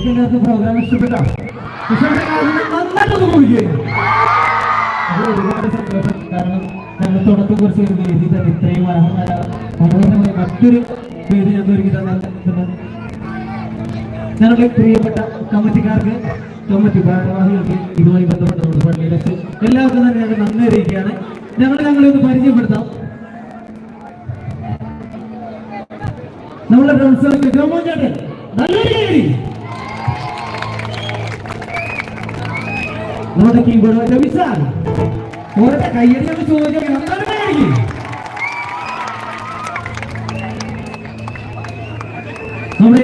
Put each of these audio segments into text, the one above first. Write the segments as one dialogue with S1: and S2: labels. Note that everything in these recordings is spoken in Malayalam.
S1: എല്ലാവർക്കും പ്രോഗ്രാം ഇഷ്ടപ്പെട്ടോ? അത് ഒരുപാട് സന്തോഷം. കാരണം ഞങ്ങൾ തുടക്കം കുറിച്ച് ഒരു വേദി തന്നെ ഇത്രയും മനോഹരമായ മറ്റൊരു വേദി ഞാൻ ഒരുക്കി തന്നെ ഞങ്ങളുടെ പ്രിയപ്പെട്ട കമ്മിറ്റിക്കാർക്ക് കമ്മിറ്റി ഭാരവാഹികൾക്ക് ഇതുമായി ബന്ധപ്പെട്ട നമ്മുടെ പള്ളിയിലെ എല്ലാവർക്കും തന്നെ ഞങ്ങൾ നന്ദി അറിയിക്കുകയാണ്. ഞങ്ങൾ ഞങ്ങളെ ഒന്ന് പരിചയപ്പെടുത്താം. നമ്മുടെ ഡ്രംസർക്ക് ജോമോൻ നമ്മുടെ കീബോർഡ് രവിസാർ ഓരോ കയ്യടി നല്ലൊരു കൈയടി നമ്മുടെ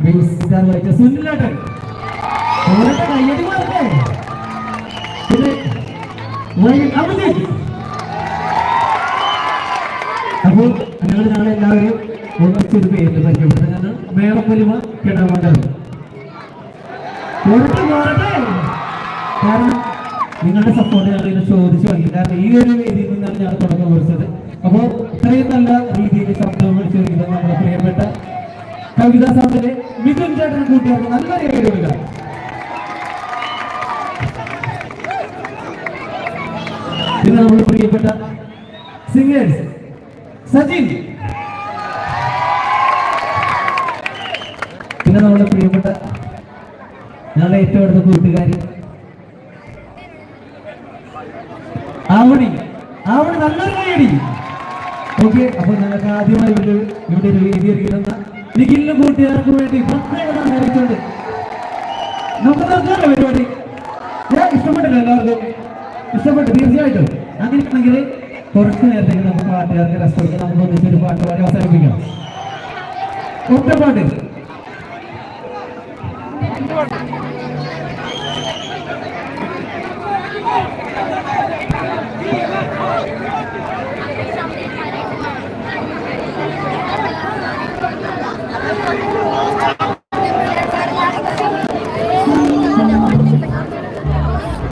S1: ബേസ് ഗിറ്റാർ വായിച്ച സുനിലേട്ടൻ. ഓരോ കയ്യടി അഭിജിത്ത് അപ്പോൾ ഞങ്ങൾ ഞങ്ങളെ എല്ലാവരും ഒന്നിച്ചൊരു പേര് പരിചയപ്പെടുന്നത് മേളപ്പൊലിമ കിടമണ്ഡലം പോരട്ടെ പോരട്ടെ കാരണം നിങ്ങളുടെ സപ്പോർട്ട് ഞങ്ങൾ ഇതിനെ ചോദിച്ചു വാങ്ങി കാരണം ഈ ഒരു വേദിയിൽ നിന്നാണ് ഞങ്ങൾ തുടങ്ങി കുറിച്ചത്. അപ്പോൾ ഇത്രയും നല്ല രീതിയിൽ ശബ്ദം വിളിച്ചിരിക്കുന്നത് നമ്മുടെ പ്രിയപ്പെട്ട കവിതാ സാറിന്റെ മിഥുൻ ചേട്ടൻ കൂട്ടിയാണ് നല്ല രീതിയിൽ ഇത് നമ്മുടെ പ്രിയപ്പെട്ട സിംഗേഴ്സ് സജിൻ. പിന്നെ നമ്മുടെ പ്രിയപ്പെട്ട ഞങ്ങളുടെ ഏറ്റവും അടുത്ത കൂട്ടുകാരി ആവണി. ആവണി നല്ലൊരു കൈയടി. ഓക്കെ അപ്പൊ ഞങ്ങൾക്ക് ആദ്യമായി ഇവിടെ ഇവിടെ ഒരു അറിയുന്ന നിഖിലിനും കൂട്ടുകാർക്ക് വേണ്ടി പ്രത്യേകത നമുക്ക് നിർത്താനോ പരിപാടി. ഞാൻ ഇഷ്ടപ്പെട്ടില്ല എല്ലാവർക്കും. ഇഷ്ടപ്പെട്ടു തീർച്ചയായിട്ടും. അങ്ങനെയാണെങ്കിൽ കുറച്ച് നേരത്തേക്ക് നമുക്ക് പാട്ടുകാർക്ക് രസമൊക്കെ നമുക്ക് ഒന്നിച്ചൊരു പാട്ട് പാടി അവസാനിപ്പിക്കാം. ഒറ്റ പാട്ട്